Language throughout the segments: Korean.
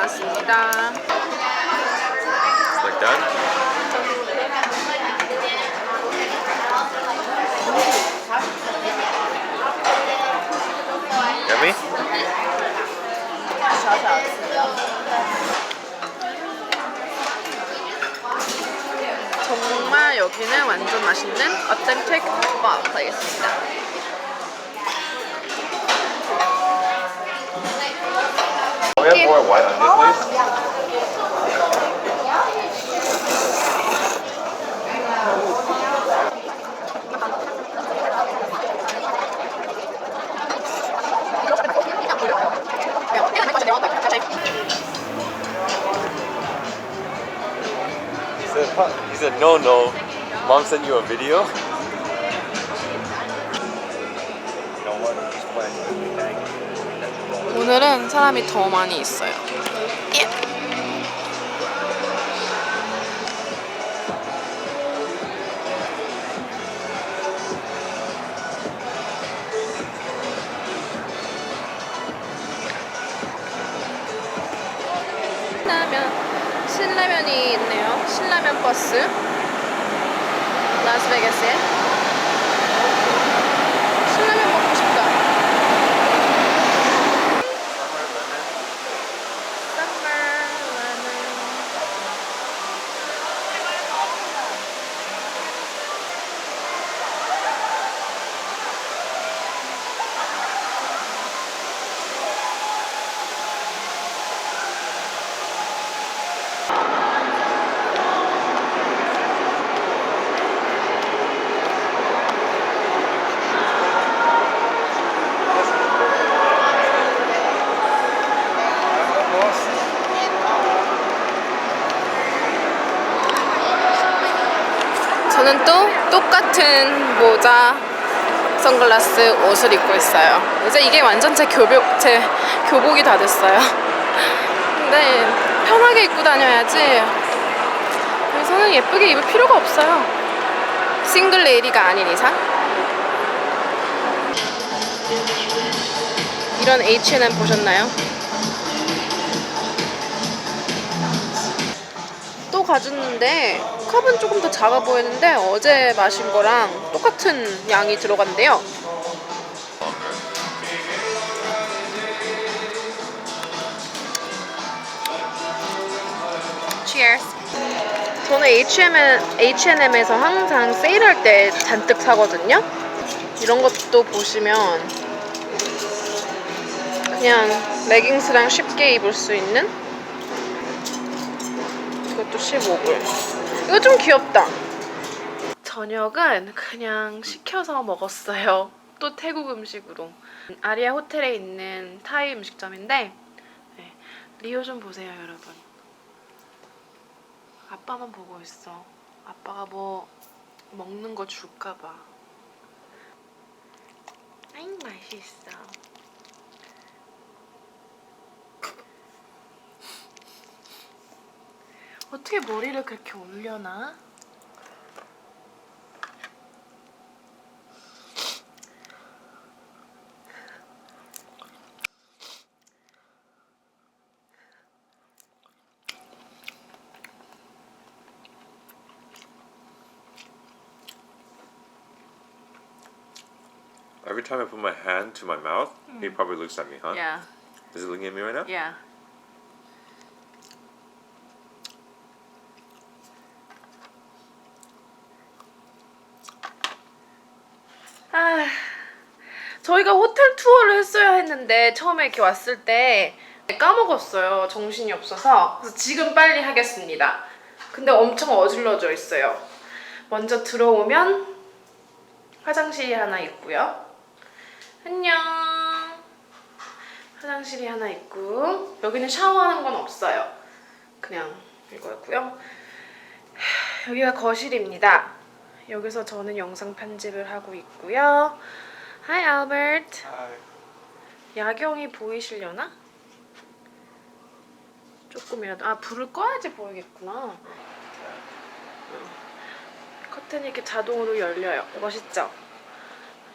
나왔습니다. Like that? Yummy? 정말 여기는 완전 맛있는 authentic pho place입니다. Have more white onion, please? He said, he said, no, no. Mom sent you a video? 오늘은 사람이 더 많이 있어요. 예. 신라면, 신라면이 있네요. 신라면 버스. 라스베가스에. 신라면 먹고 싶다. Summer lemon. 저는 또 똑같은 모자, 선글라스, 옷을 입고 있어요. 이제 이게 완전 제 교복, 제 교복이 다 됐어요. 근데 편하게 입고 다녀야지. 그래서는 예쁘게 입을 필요가 없어요. 싱글 레이디가 아닌 이상. 이런 H&M 보셨나요? 또 가졌는데 컵은 조금 더 작아 보이는데 어제 마신 거랑 똑같은 양이 들어간대요. Cheers. 저는 H&M, H&M에서 항상 세일할 때 잔뜩 사거든요. 이런 것도 보시면 그냥 레깅스랑 쉽게 입을 수 있는 이것도 15불. 이거 좀 귀엽다. 저녁은 그냥 시켜서 먹었어요. 또 태국 음식으로. 아리아 호텔에 있는 타이 음식점인데 네. 리오 좀 보세요, 여러분. 아빠만 보고 있어. 아빠가 뭐 먹는 거 줄까 봐. 아잉 맛있어. 어떻게 머리를 그렇게 올려나? Every time I put my hand to my mouth, he probably looks at me, huh? Yeah, Is he looking at me right now? yeah. 저희가 호텔 투어를 했어야 했는데 처음에 이렇게 왔을 때 까먹었어요. 정신이 없어서. 그래서 지금 빨리 하겠습니다. 근데 엄청 어질러져 있어요. 먼저 들어오면 화장실이 하나 있고요. 안녕. 화장실이 하나 있고 여기는 샤워하는 건 없어요. 그냥 이거였고요. 여기가 거실입니다. 여기서 저는 영상 편집을 하고 있고요. Hi Albert. 야경이 보이시려나? 조금이라도 아 불을 꺼야지 보이겠구나. 커튼이 이렇게 자동으로 열려요. 멋있죠?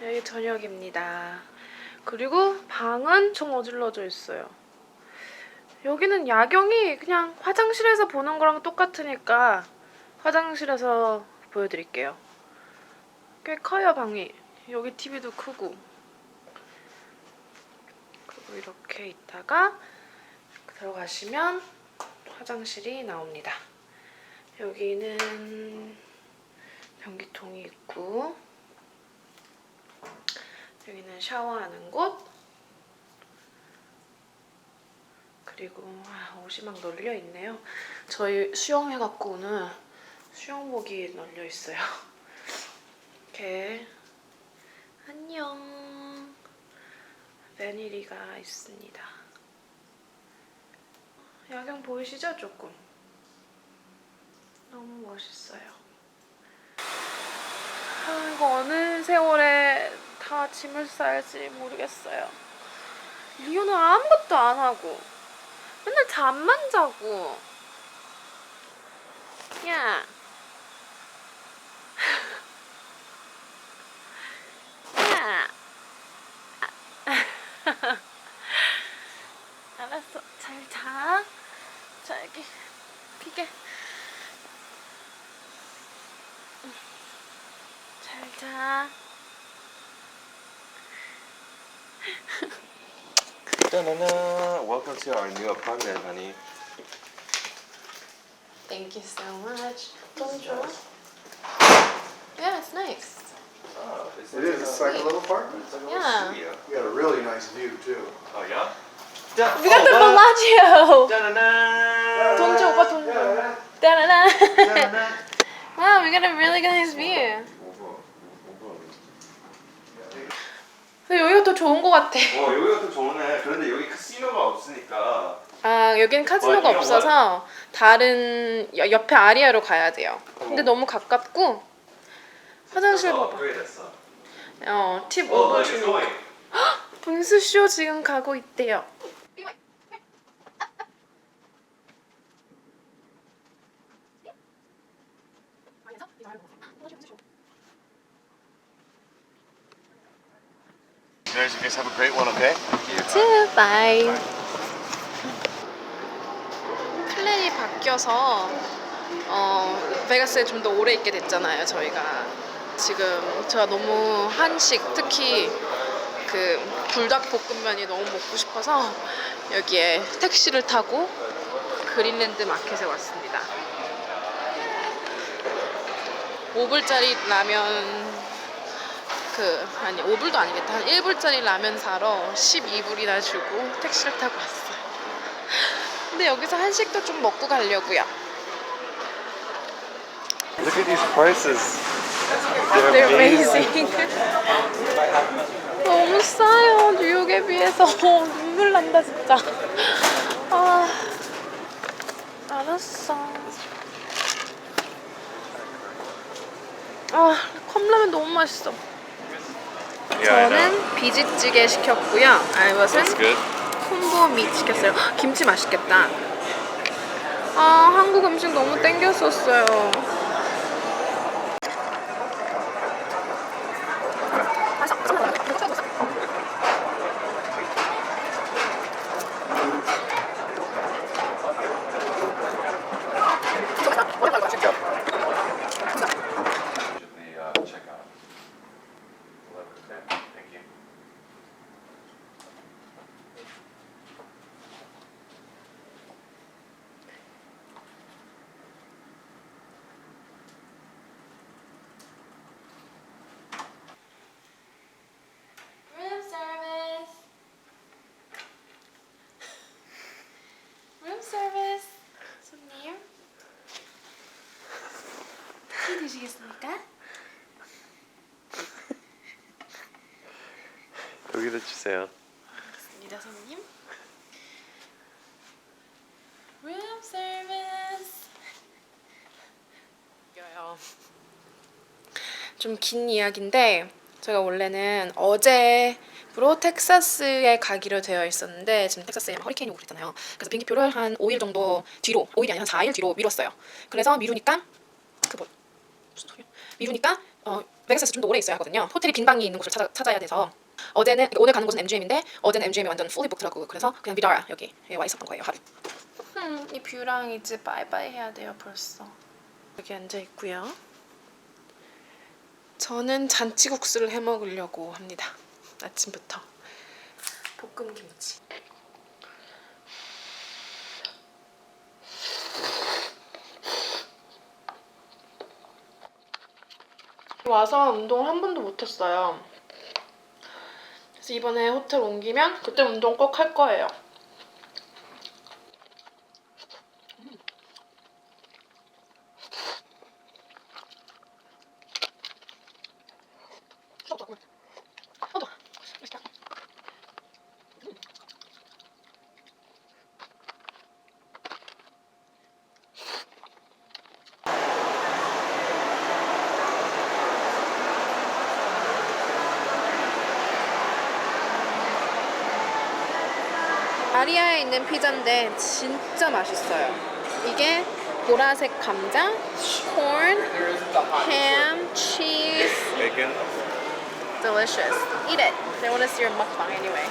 여기 저녁입니다. 그리고 방은 좀 어질러져 있어요. 여기는 야경이 그냥 화장실에서 보는 거랑 똑같으니까 화장실에서 보여드릴게요. 꽤 커요 방이. 여기 TV도 크고. 그리고 이렇게 있다가 들어가시면 화장실이 나옵니다. 여기는 변기통이 있고 여기는 샤워하는 곳 그리고 아, 옷이 막 널려 있네요. 저희 수영해갖고 오늘 수영복이 널려 있어요. 이렇게 안녕 베니리가 있습니다. 야경 보이시죠? 조금 너무 멋있어요. 아, 이거 어느 세월에 다 짐을 싸야지 모르겠어요. 리오는 아무것도 안 하고 맨날 잠만 자고. 야. 야. Da-na-na. Welcome to our new apartment, honey. Thank you so much. Bonjour. Yeah, it's nice. Oh, is It is, it's like a little apartment. It's like a little Yeah. studio. You got a really nice view too. Oh yeah. Da- We got the oh, Bellagio. Da-na-na. 동주 오빠 동주. Yeah, 따라라. Da-na-na. Wow, we got a really nice view. 근데 여기가 더 좋은 것 같아. 어 여기가 더 좋네. 그런데 여기 카시노가 없으니까. 아, 여긴 카지노가 어, 이런 없어서 다른 여- 옆에 아리아로 가야 돼요. 근데 어. 너무 가깝고 화장실 어, 봐봐. 업그레이드했어. 어, 팁 어, 오버 너주 going. 분수쇼 지금 가고 있대요. Guys, you guys have a great one, okay? too. Bye. 플랜이 바뀌어서 어, 베가스에 좀 더 오래 있게 됐잖아요, 저희가. 지금 제가 너무 한식, 특히 그 불닭볶음면이 너무 먹고 싶어서 여기에 택시를 타고 그린랜드 마켓에 왔습니다. 5불짜리 라면 그 아니 5불도 아니겠다. 한 1불짜리 라면 사러 12불이나 주고 택시를 타고 왔어요. 근데 여기서 한식도 좀 먹고 가려고요. Look at these prices. They're amazing. 너무 싸요 뉴욕에 비해서. 눈물 난다 진짜. 아 알았어. 아 컵라면 너무 맛있어 저는 비지찌개 시켰고요 알것은 good. 콤보 미 시켰어요. 헉, 김치 맛있겠다. 아 한국 음식 너무 땡겼었어요. The uh, checkout. Okay, thank you. Room service. Room service. 손님. 티 드시겠습니까? 여기다 주세요. 입니다 손님. Room service. 여요. 좀 긴 이야기인데 제가 원래는 어제부로 텍사스에 가기로 되어 있었는데 지금 텍사스에 막 허리케인이 오고 그랬잖아요. 그래서 비행기표를 한 5일 정도 뒤로, 5일이 아니라 한 4일 뒤로 미뤘어요. 그래서 미루니까? 미루니까 어 베가스에서 좀 더 오래 있어야 하거든요. 호텔이 빈 방이 있는 곳을 찾아, 찾아야 돼서 어제는 오늘 가는 곳은 MGM인데 어제는 MGM이 완전 fully book더라고. 그래서 그냥 미다라 여기 와 있었던 거예요 하루. 음, 이 뷰랑 이제 바이바이 해야 돼요 벌써. 여기 앉아 있고요. 저는 잔치국수를 해 먹으려고 합니다. 아침부터 볶음 김치. 와서 운동을 한 번도 못 했어요. 그래서 이번에 호텔 옮기면 그때 운동 꼭 할 거예요. 아리아에 있는 피자인데 진짜 맛있어요. 이게 보라색 감자, corn, ham, cheese, Bacon. delicious. Eat it. They want to see your mukbang anyway.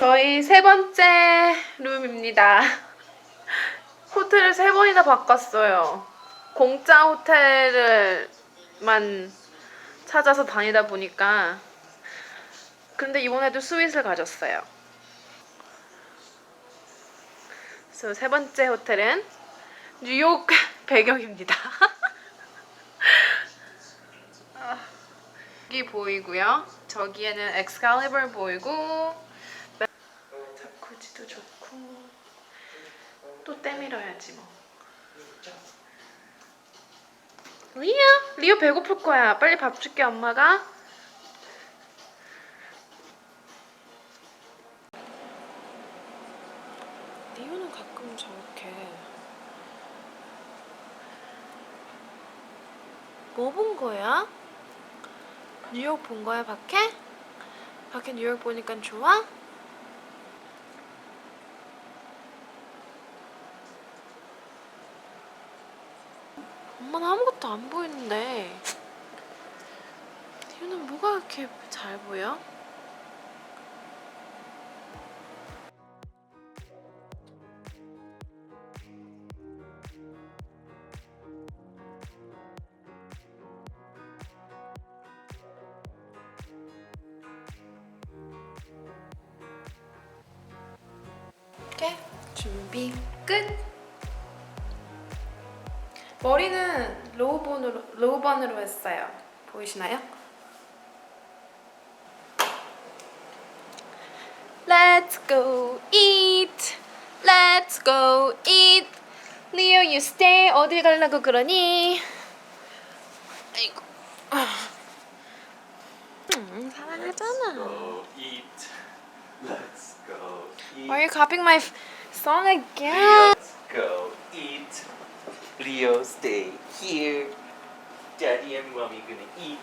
저희 세 번째 룸입니다. 호텔을 세 번이나 바꿨어요. 공짜 호텔을만 찾아서 다니다 보니까 근데 이번에도 스윗을 가졌어요. 그래서 세 번째 호텔은 뉴욕 배경입니다. 아, 여기 보이고요. 저기에는 엑스칼리버 보이고 자쿠지도 좋고 또 때밀어야지 뭐. 리아, 리오 배고플 거야. 빨리 밥 줄게 엄마가. 리오는 가끔 저렇게 뭐 본 거야? 뉴욕 본 거야 밖에? 밖에 뉴욕 보니까 좋아? 엄마는 아무것도 안 보이는데 리오는 뭐가 이렇게 잘 보여? 로우번으로 했어요. 보이시나요? Let's go eat. Let's go eat. Leo, you stay. 어딜 가려고 그러니? 아이고. 아. 음, 사랑하잖아. Go eat. Let's go eat. Why are you copying my f- song again? Let's go eat. Leo, stay here. Daddy and mommy gonna eat.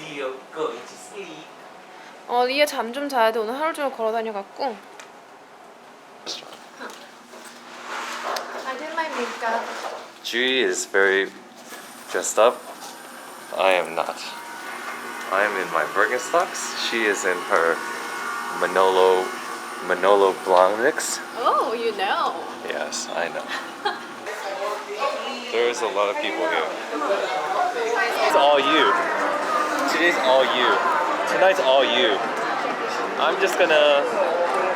Leo going to sleep. 어, 리에 잠 좀 자야 돼. 오늘 하루 종일 걸어 다녀갖고. I did my makeup. Judy is very dressed up. I am not. I am in my Birkenstocks. She is in her Manolo Manolo Blahniks. Oh, you know. Yes, I know. There's a lot of people here. It's all you. Today's all you. Tonight's all you. I'm just gonna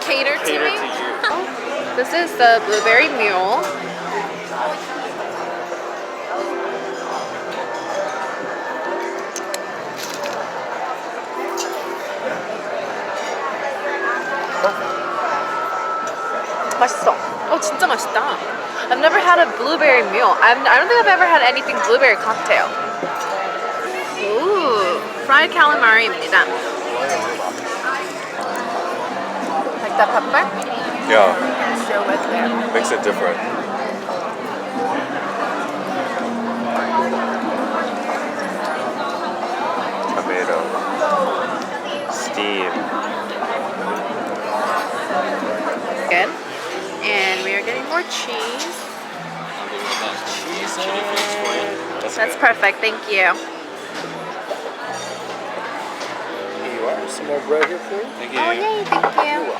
Cater, to cater me. to you. This is the blueberry mule. 맛있어. 어 진짜 맛있다. I've never had a blueberry mule. I've, I don't think I've ever had anything blueberry cocktail. Ooh, fried calamari입니다. Like that pepper? Yeah, Still with there. makes it different. Tomato. Steam. And we are getting more cheese. cheese, chili flakes for you. That's, That's good. perfect. Thank you. Here you are. Some more bread here for you. Thank you. Oh, yay. Thank you.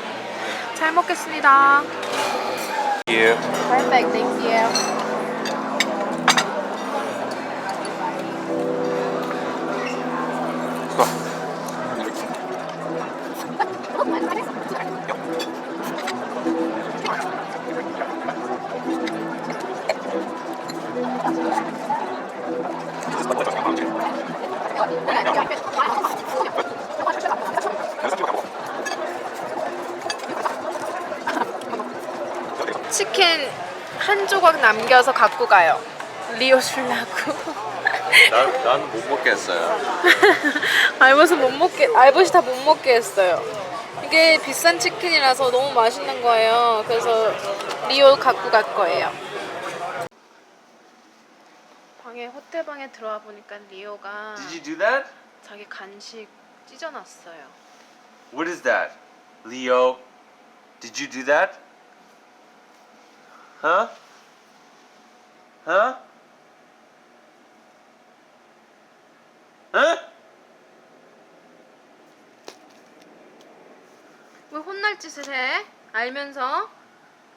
잘 먹겠습니다. Thank you. Perfect. Thank you. 남겨서 갖고 가요. 리오. 난, 난못 먹겠어요. 알버스 못 먹게 알버시 다못 먹게 했어요. 이게 비싼 치킨이라서 너무 맛있는 거예요. 그래서 리오 갖고 갈 거예요. 방에 호텔 방에 들어와 보니까 리오가 Did you do that? 자기 간식 찢어놨어요. What is that? Leo, did you do that? Huh? Huh? Huh? 왜 혼날 짓을 해? 알면서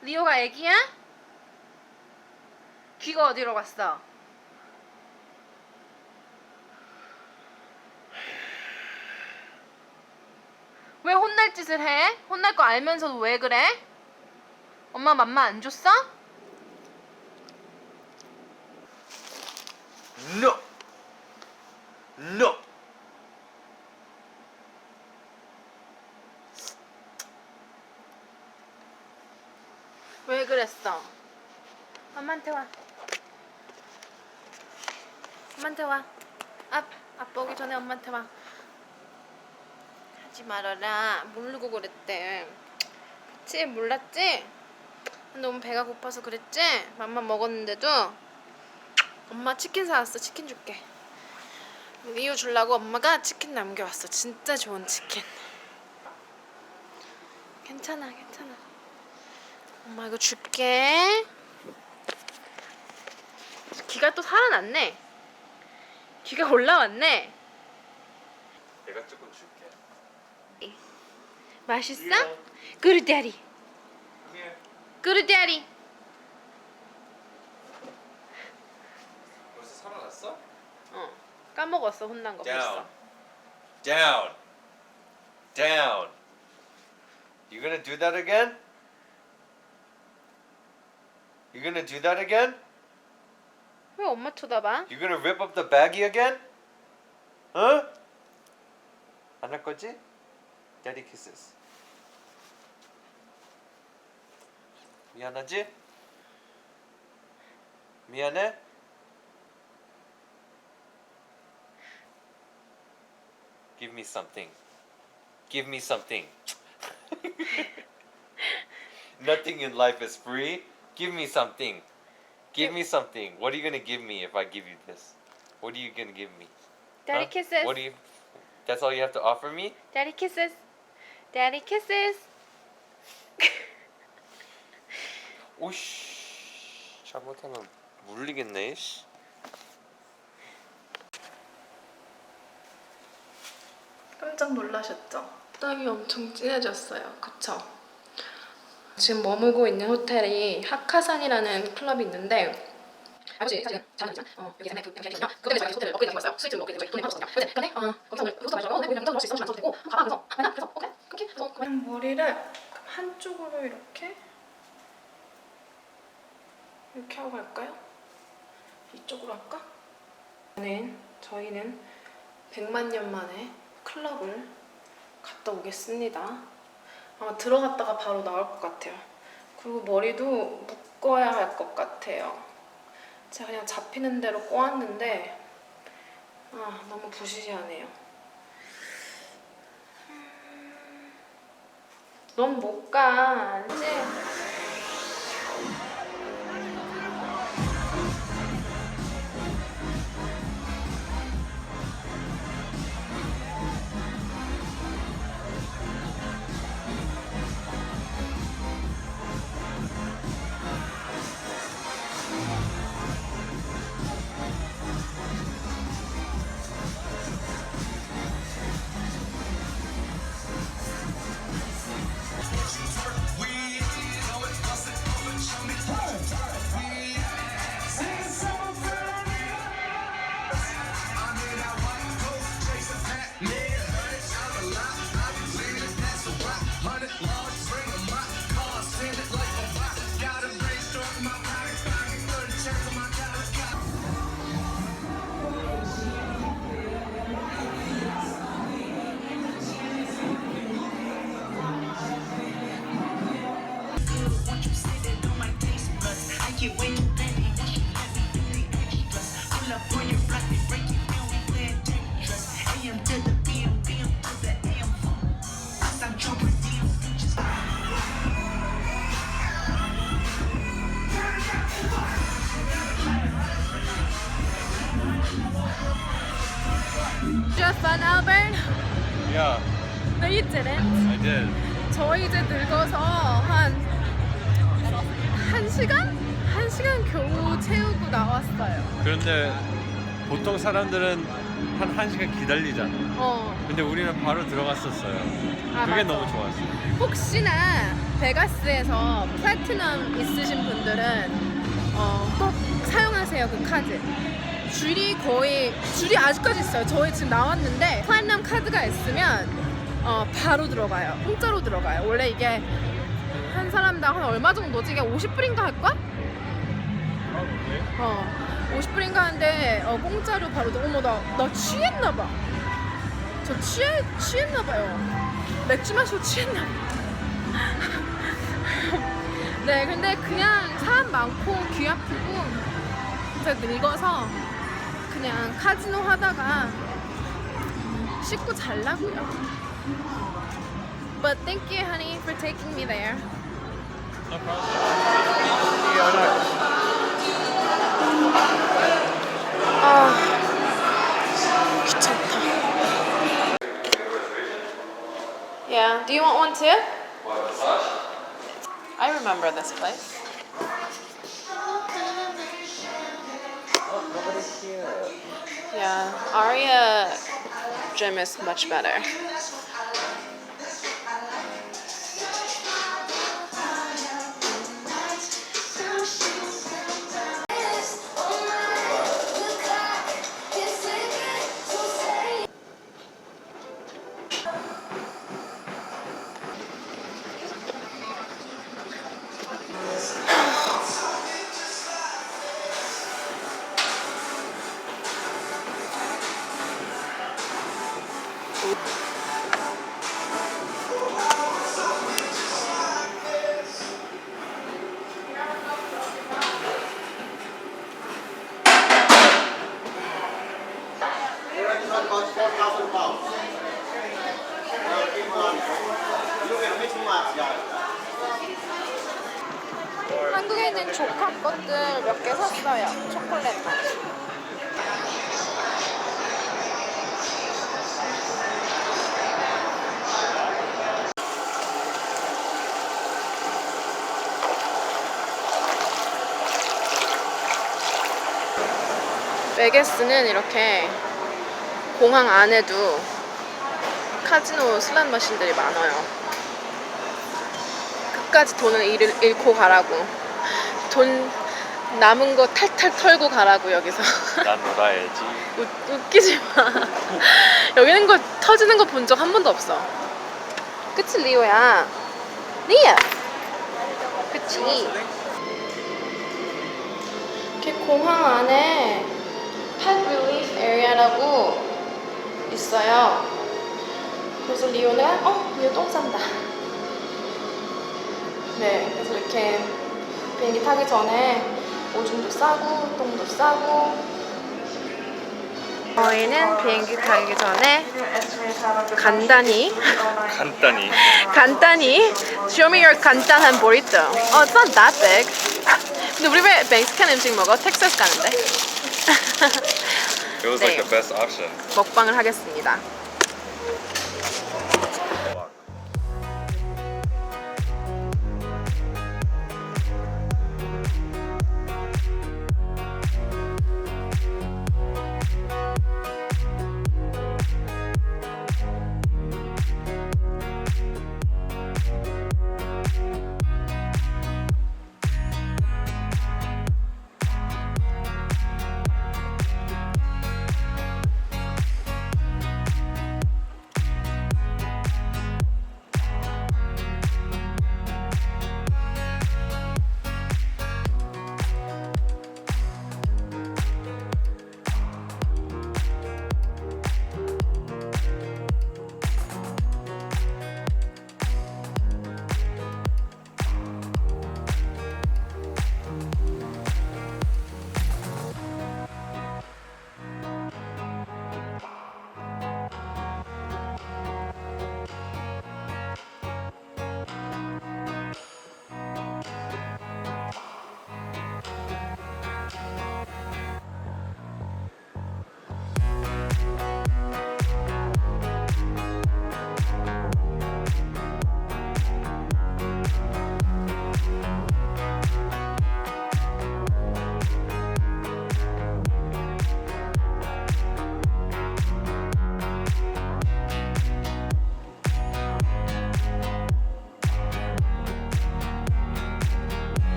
리오가 애기야? 귀가 어디로 갔어? 왜 혼날 짓을 해? 혼날 거 알면서도 왜 그래? 엄마 맘마 안 줬어? No. No. 왜 그랬어? 엄마한테 와. 엄마한테 와. 앞, 아빠 오기 전에 엄마한테 와. 하지 말아라. 모르고 그랬대. 그치? 몰랐지? 너무 배가 고파서 그랬지? 맘만 먹었는데도 엄마 치킨 사왔어. 치킨 줄게. 리우 주려고 엄마가 치킨 남겨왔어. 진짜 좋은 치킨. 괜찮아, 괜찮아. 엄마 이거 줄게. 귀가 또 살아났네. 귀가 올라왔네. 내가 조금 줄게. 맛있어? 그르다리. 그르다리. 벌써 살아났어? 어. 까먹었어 혼난 거 벌써. Down. Down. You gonna do that again? You gonna do that again? 왜 엄마 쳐다봐? You gonna rip up the baggie again? Huh? 안 할 거지? Daddy kisses. 미안하지? 미안해? Give me something. Give me something. Nothing in life is free. Give me something. Give me something. What are you gonna give me if I give you this? What are you gonna give me? Daddy Huh? kisses. What do you? That's all you have to offer me? Daddy kisses. Daddy kisses. 오씨 잘못하면 물리겠네. 씨. 깜짝 놀라셨죠? 땀이 엄청 진해졌어요. 그쵸? 지금 머물고 있는 호텔이 하카산이라는 클럽이 있는데 아버지 사실은 잘하지만 어 여기 전에 그 병실이거든요. 그것 때문에 저희 호텔을 업그레이드 시켰어요. 스위트를 업그레이드 돈이 빠졌거든요. 근데 근데 어 거기서 오늘 호텔 마시라고 내 그냥 넣을 수 있어 안 써도 되고 가봐 그래서 아니야 그래서 오케이 그렇게 그래서 그냥 머리를 한쪽으로 이렇게 이렇게 하고 갈까요? 이쪽으로 할까? 저는 저희는 100만 년 만에 클럽을 갔다 오겠습니다. 아마 들어갔다가 바로 나올 것 같아요. 그리고 머리도 묶어야 할 것 같아요. 제가 그냥 잡히는 대로 꼬았는데 아 너무 부시시하네요. 음, 넌못 가. 알지? Did. 저 이제 늙어서 한, 한 시간? 한 시간 겨우 채우고 나왔어요. 그런데 보통 사람들은 한 1시간 기다리잖아. 어. 근데 우리는 바로 들어갔었어요. 아, 그게 맞아. 너무 좋았어요. 혹시나 베가스에서 플래티넘 있으신 분들은 어, 꼭 사용하세요 그 카드. 줄이 거의 줄이 아직까지 있어요. 저희 지금 나왔는데 플래티넘 카드가 있으면 어, 바로 들어가요. 공짜로 들어가요. 원래 이게 한 사람당 한 얼마 정도지? 이게 50불인가 할까? 어, 50불인가 하는데 어, 공짜로 바로 들- 어머 나, 나 취했나 봐. 저 취해 취했나 봐요. 맥주 마시고 취했나 봐. 네, 근데 그냥 사람 많고 귀 아프고 제가 늙어서 그냥 카지노 하다가 씻고 잘라고요. But thank you, honey, for taking me there. No problem. Oh. Yeah. Do you want one too? I remember this place. Yeah. Aria gym is much better. 한국에 있는 조카 것들 몇 개 샀어요. 초콜릿 맛. 베게스는 이렇게 공항 안에도 카지노 슬롯 머신들이 많아요. 끝까지 돈을 잃, 잃고 가라고. 돈 남은 거 탈탈 털고 가라고 여기서. 난 놀아야지. 웃, 웃기지 마. 여기는 거 터지는 거 본 적 한 번도 없어. 그치 리오야. 리야. 그치. 이렇게 공항 안에 펫 릴리프 에리아라고 있어요. 그래서 리오는 어 리오 똥 싼다. 네, 그래서 이렇게 비행기 타기 전에 오줌도 싸고 똥도 싸고 저희는 비행기 타기 전에 간단히 간단히. 간단히 show me your 간단한 burrito. Oh, it's not that big. 근데 우리 왜 멕시칸 음식 먹어? 텍사스 가는데. It was 네. like the best option. 먹방을 하겠습니다.